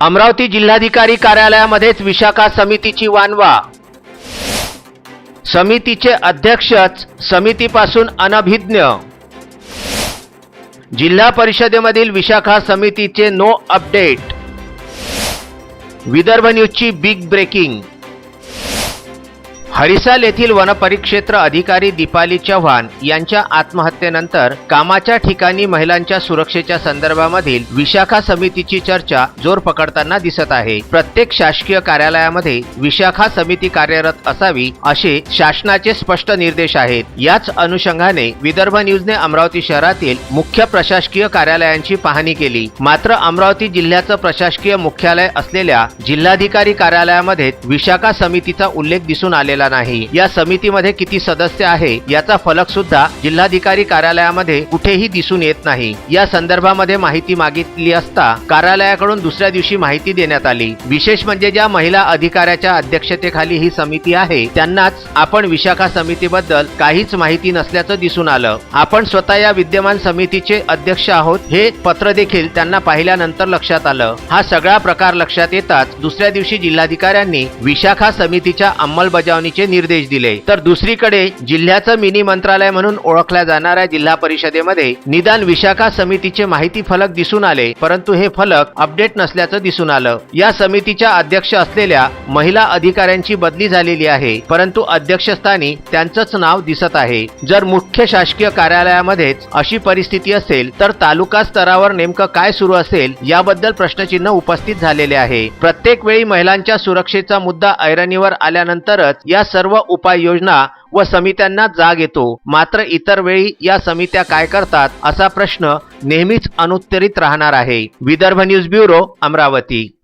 अमरावती जिल्हाधिकारी कार्यालयामध्येच विशाखा समितीची वानवा. समितीचे अध्यक्षच समितीपासून अनभिज्ञ. जिल्हा परिषदेमधील विशाखा समितीचे नो अपडेट. विदर्भ न्यूजची बिग ब्रेकिंग. हरिसाल येथील वनपरिक्षेत्र अधिकारी दीपाली चव्हाण यांच्या आत्महत्येनंतर कामाच्या ठिकाणी महिलांच्या सुरक्षेच्या संदर्भामधील विशाखा समितीची चर्चा जोर पकडताना दिसत आहे. प्रत्येक शासकीय कार्यालयामध्ये विशाखा समिती कार्यरत असावी असे शासनाचे स्पष्ट निर्देश आहेत. याच अनुषंगाने विदर्भ न्यूजने अमरावती शहरातील मुख्य प्रशासकीय कार्यालयांची पाहणी केली. मात्र अमरावती जिल्ह्याचं प्रशासकीय मुख्यालय असलेल्या जिल्हाधिकारी कार्यालयामध्ये विशाखा समितीचा उल्लेख दिसून आलेला नाही. या समितीमध्ये किती सदस्य आहे याचा फलक सुद्धा जिल्हाधिकारी कार्यालयामध्ये कुठेही दिसून येत नाही. या संदर्भामध्ये माहिती मागितली असता कार्यालयाकडून दुसऱ्या दिवशी माहिती देण्यात आली. विशेष म्हणजे ज्या महिला अधिकाऱ्याच्या अध्यक्षतेखाली ही समिती आहे त्यांनाच आपण विशाखा समितीबद्दल काहीच माहिती नसल्याचं दिसून आलं. आपण स्वतः या विद्यमान समितीचे अध्यक्ष आहोत हे पत्र देखील त्यांना पाहिल्यानंतर लक्षात आलं. हा सगळा प्रकार लक्षात येताच दुसऱ्या दिवशी जिल्हाधिकाऱ्यांनी विशाखा समितीच्या अंमलबजावणी करण्याचे निर्देश दिले. तर दुसरीकडे जिल्ह्याचं मिनी मंत्रालय म्हणून ओळखल्या जाणाऱ्या जिल्हा परिषदेमध्ये निदान विशाखा समितीचे माहिती फलक दिसून आले परंतु हे फलक अपडेट नसल्याचं दिसून आलं. या समितीच्या अध्यक्ष असलेल्या महिला अधिकाऱ्यांची बदली झालेली आहे परंतु अध्यक्षस्थानी त्यांचंच नाव दिसत आहे. जर मुख्य शासकीय कार्यालयामध्येच अशी परिस्थिती असेल तर तालुका स्तरावर नेमकं काय सुरू असेल याबद्दल प्रश्नचिन्ह उपस्थित झालेले आहे. प्रत्येक वेळी महिलांच्या सुरक्षेचा मुद्दा ऐरणीवर आल्यानंतरच या सर्व उपाययोजना व समित्यांना जाग येतो. मात्र इतर वेळी या समित्या काय करतात असा प्रश्न नेहमीच अनुत्तरित राहणार आहे. Vidarbha news bureau Amravati.